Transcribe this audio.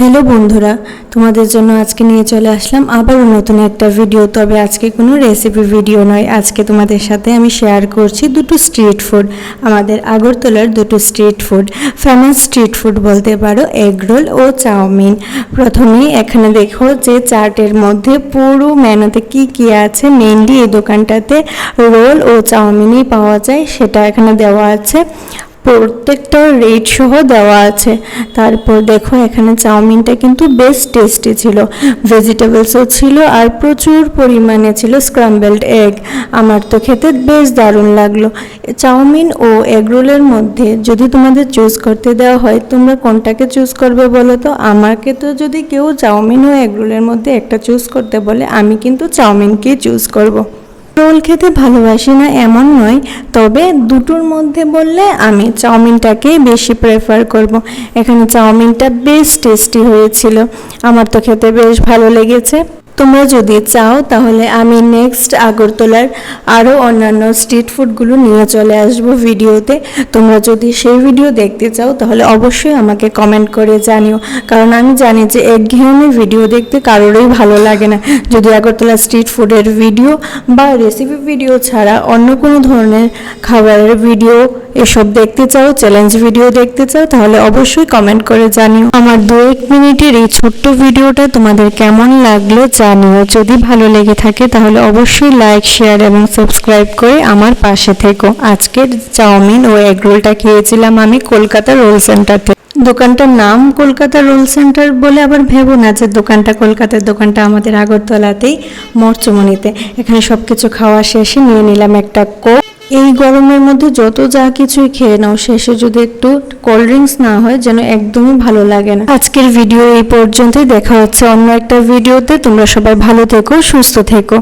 Hello বন্ধুরা, তোমাদের জন্য আজকে নিয়ে চলে আসলাম আবারও নতুন একটা ভিডিও তবে আজকে কোনো রেসিপি ভিডিও নয়। আজকে তোমাদের সাথে আমি শেয়ার করছি দুটো স্ট্রিট ফুড আমাদের আগরতলার দুটো street food famous street food বলতে পারো এগ রোল ও চাউমিন। প্রথমেই এখানে দেখো যে চার্টের মধ্যে পুরো মেনুতে কি কি আছে। মেনলি এই দোকানটাতে রোল ও চাউমিনই পাওয়া যায়, সেটা এখানে দেওয়া আছে। প্রত্যেকটা রেট সহ দেওয়া আছে। তারপর দেখো, এখানে চাউমিনটা কিন্তু বেশ টেস্টি ছিল। ভেজিটেবলসও ছিল আর প্রচুর পরিমাণে ছিল স্ক্রাম্বলড এগ আমার তো খেতে বেশ দারুণ লাগল। চাউমিন ও এগ রোলের মধ্যে যদি তোমাদের চুজ করতে দেওয়া হয়, তোমরা কোনটাকে চুজ করবে বলো তো? আমাকে তো যদি কেউ চাউমিন ও এগ রোলের মধ্যে একটা চুজ করতে বলে, আমি কিন্তু চাউমিনকেই চুজ করব। রোল খেতে ভালোবাসি না এমন নয়, তবে দুটোর মধ্যে বললে আমি চাউমিনটাকেই বেশি প্রেফার করব। এখানে চাউমিনটা বেশ টেস্টি হয়েছিল আমার তো খেতে বেশ ভালো লেগেছে তোমরা যদি চাও, তাহলে আমি নেক্সট আগরতলার আরও অন্যান্য স্ট্রিট ফুডগুলো নিয়ে চলে আসব ভিডিওতে। তোমরা যদি সেই ভিডিও দেখতে চাও, তাহলে অবশ্যই আমাকে কমেন্ট করে জানিও। কারণ আমি জানি যে একঘেয়েমি ভিডিও দেখতে কারোরই ভালো লাগে না। যদি আগরতলা স্ট্রিট ফুডের ভিডিও বা রেসিপি ভিডিও ছাড়া অন্য কোনো ধরনের খাবারের ভিডিও এসব দেখতে চাও চ্যালেঞ্জ ভিডিও দেখতে চাও, তাহলে অবশ্যই কমেন্ট করে জানিও। আমার দু এক মিনিটের এই ছোট্ট ভিডিওটা তোমাদের কেমন লাগল জানিও। যদি ভালো লেগে থাকে, তাহলে অবশ্যই লাইক শেয়ার এবং সাবস্ক্রাইব করে আমার পাশে থেকো। আজকের চাউমিন ও এগ রোলটা খেয়েছিলাম আমি কলকাতা রোল সেন্টার থেকে দোকানটার নাম কলকাতা রোল সেন্টার বলে আবার ভেবো না যে দোকানটা কলকাতার দোকানটা আমাদের আগরতলাতেই মরচমণিতে এখানে সব কিছু খাওয়া শেষে নিয়ে নিলাম একটা কোক এই গরমের মধ্যে যত যা কিছুই খেয়ে নাও, শেষে যদি একটু কোল্ড ড্রিঙ্কস না হয়, যেন একদমই ভালো লাগে না। আজকের ভিডিও এই পর্যন্তই। দেখা হচ্ছে অন্য একটা ভিডিওতে তোমরা সবাই ভালো থেকো, সুস্থ থেকো।